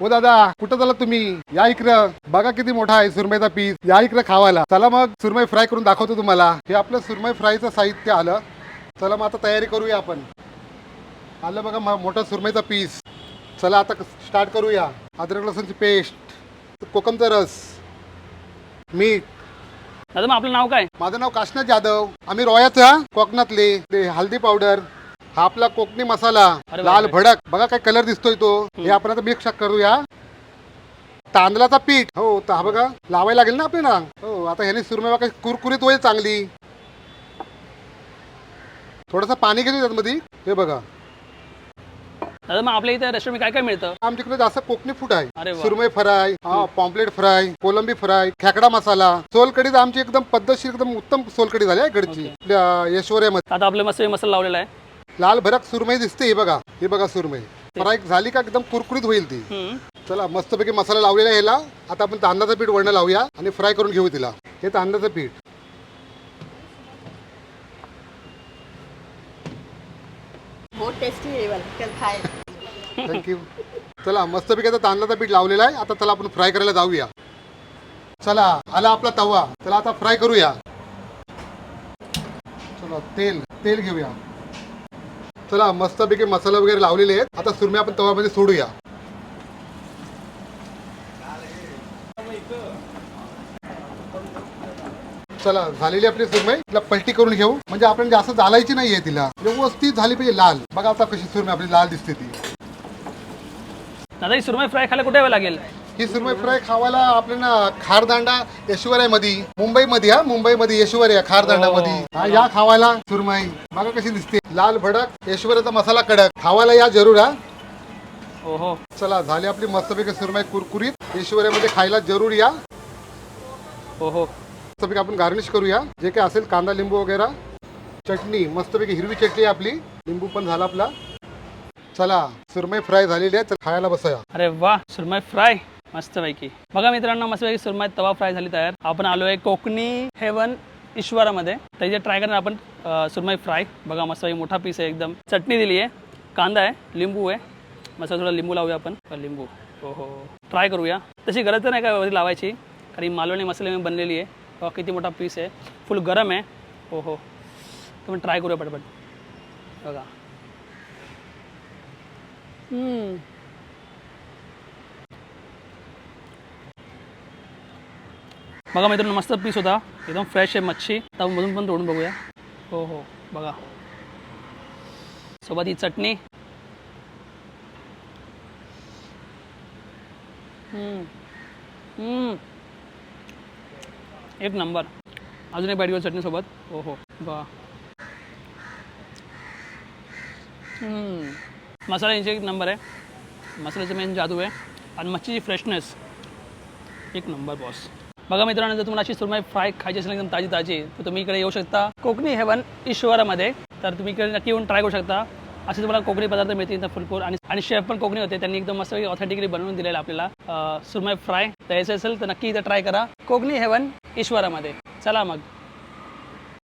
हो दादा कुठं झाला तुम्ही? या इकडं. बघा किती मोठा आहे सुरमईचा पीस. या इकडं खावायला. चला मग सुरमई फ्राय करून दाखवतो तुम्हाला. हे आपलं सुरमई फ्रायचं साहित्य आलं. चला मग आता तयारी करूया आपण. आलं बघा मोठा सुरमईचा पीस. चला आता स्टार्ट करूया. अद्रक लसूणची पेस्ट कोकमचा रस मीठ. दादा मग आपलं नाव काय? माझं नाव काशनाथ जाधव. आम्ही रोयाचा कोकणातले. हल्दी पावडर. हा आपला कोकणी मसाला अरे लाल बापरे. भडक. बघा काय कलर दिसतोय तो. हे आपण आता मिक्स करूया. तांदळाचा पीठ. हो तर हा बघा लावायला लागेल ना आपल्याला? हो आता ह्याने सुरमई बघा कुरकुरीत होईल चांगली. थोडंसं पाणी घेतो त्यामध्ये हे बघा. दादा मग आपल्या इथे रेस्टॉरंट काय काय मिळतं आमच्याकडे जास्त कोकणी फूड आहे. वा. सुरमई फ्राय हा पॉम्पलेट फ्राय कोलंबी फ्राय खेकडा मसाला. सोलकडी तर आमची एकदम पद्धतशीर एकदम उत्तम सोलकडी झाली आहे इकडची. आपल्या यशवऱ्यामध्ये आता आपलं मस्त मसाला लावलेला आहे. लाल भरक सुरमई दिसते हे बघा हे बघा सुरमई. फ्राय झाली का एकदम कुरकुरीत होईल ती. चला मस्तपैकी मसाला लावलेला आहे ह्याला. आता आपण तांदळाचं पीठ वळणं लावूया आणि फ्राय करून घेऊ तिला. हे तांदळाचं पीठ. थँक्यू चला मस्तपैकी आता तांदळाचं पीठ लावलेलं आहे. आता चला आपण फ्राय करायला जाऊया. चला आला आपला तवा. चला आता फ्राय करूया. चला तेल तेल घेऊया. चला मस्तपैकी मसाला वगैरे लावलेले आहेत. आता सुरम्या आपण तव्यामध्ये सोडूया. चला झालेली आपली सुरमई. तिला पलटी करून घेऊ. म्हणजे आपण जास्त जालायची नाहीये तिला. व्यवस्थित झाली पाहिजे लाल. बघा आता कशी सुरमई आपली लाल दिसते ती. दादा ही सुरमई फ्राय खायला कुठे यावं लागेल? ही सुरमई फ्राय खावायला आपल्याला खारदांडा येशवऱ्यामध्ये मुंबईमध्ये हा? मुंबईमध्ये येशवऱ्या खारदांडामध्ये हा. या खावायला सुरमई. बघा कशी दिसते. लाल भडक येशवऱ्याचा मसाला कडक. खावायला या जरूर हा? हो हो चला झाली आपली मस्तपैकी सुरमई कुरकुरीत. येशवऱ्यामध्ये खायला जरूर या. हो हो मस्तपैकी आपण गार्निश करूया. जे काय असेल कांदा लिंबू वगैरे. चटणी मस्तपैकी हिरवी चटणी आपली. लिंबू पण झाला आपला. चला सुरमई फ्राय झालेली आहे. तर खायला बसूया. अरे वा सुरमई फ्राय. मस्तपैकी. बघा मित्रांनो मस्तपैकी पैकी तवा फ्राय झाली तयार. आपण आलो आहे कोकणी हेवन ईश्वरामध्ये. त्याचे ट्राय करणार आपण सुरमई फ्राय. बघा मस्तपैकी मोठा पीस आहे एकदम. चटणी दिली आहे कांदा आहे लिंबू आहे. मस्त थोडा लिंबू लावूया आपण. लिंबू. हो हो, हो. ट्राय करूया. तशी गरज तर नाही का वरती लावायची? कारण मालवणी मसाले बनलेली आहे. बघा किती मोठा पीस आहे. फुल गरम आहे. हो हो. तर ट्राय करूया पटपट. बघा. बघा मित्रांनो मस्त पीस होता. एकदम फ्रेश आहे मच्छी. आता मधून पण तोडून बघूया. हो हो बघा. सोबत ही चटणी. एक नंबर अजून एक बॅटगोल चटणी सोबत. हो हो बा हम्म. मसाला यांचे एक नंबर आहे. मसाल्याचं मेन जादू आहे. आणि मच्छीची फ्रेशनेस एक नंबर बॉस बघा मित्रांनो जर तुम्हाला अशी सुरमई फ्राय खायची असेल एकदम ताजी ताजी तर तुम्ही इकडे येऊ शकता कोकणी हेवन ईश्वरामध्ये. तर तुम्ही इकडे नक्की येऊन ट्राय करू शकता. असे तुम्हाला कोकणी पदार्थ मिळतील इथं फुलपूर आणि आणि शेफ पण कोकणी होते त्यांनी एकदम मस्त ऑथेंटिकली बनवून दिलेलं आपल्याला सुरमई फ्राय. तर यायचं असेल तर नक्की इथं ट्राय करा. कोकणी हेवन ईश्वरामध्ये. चला मग.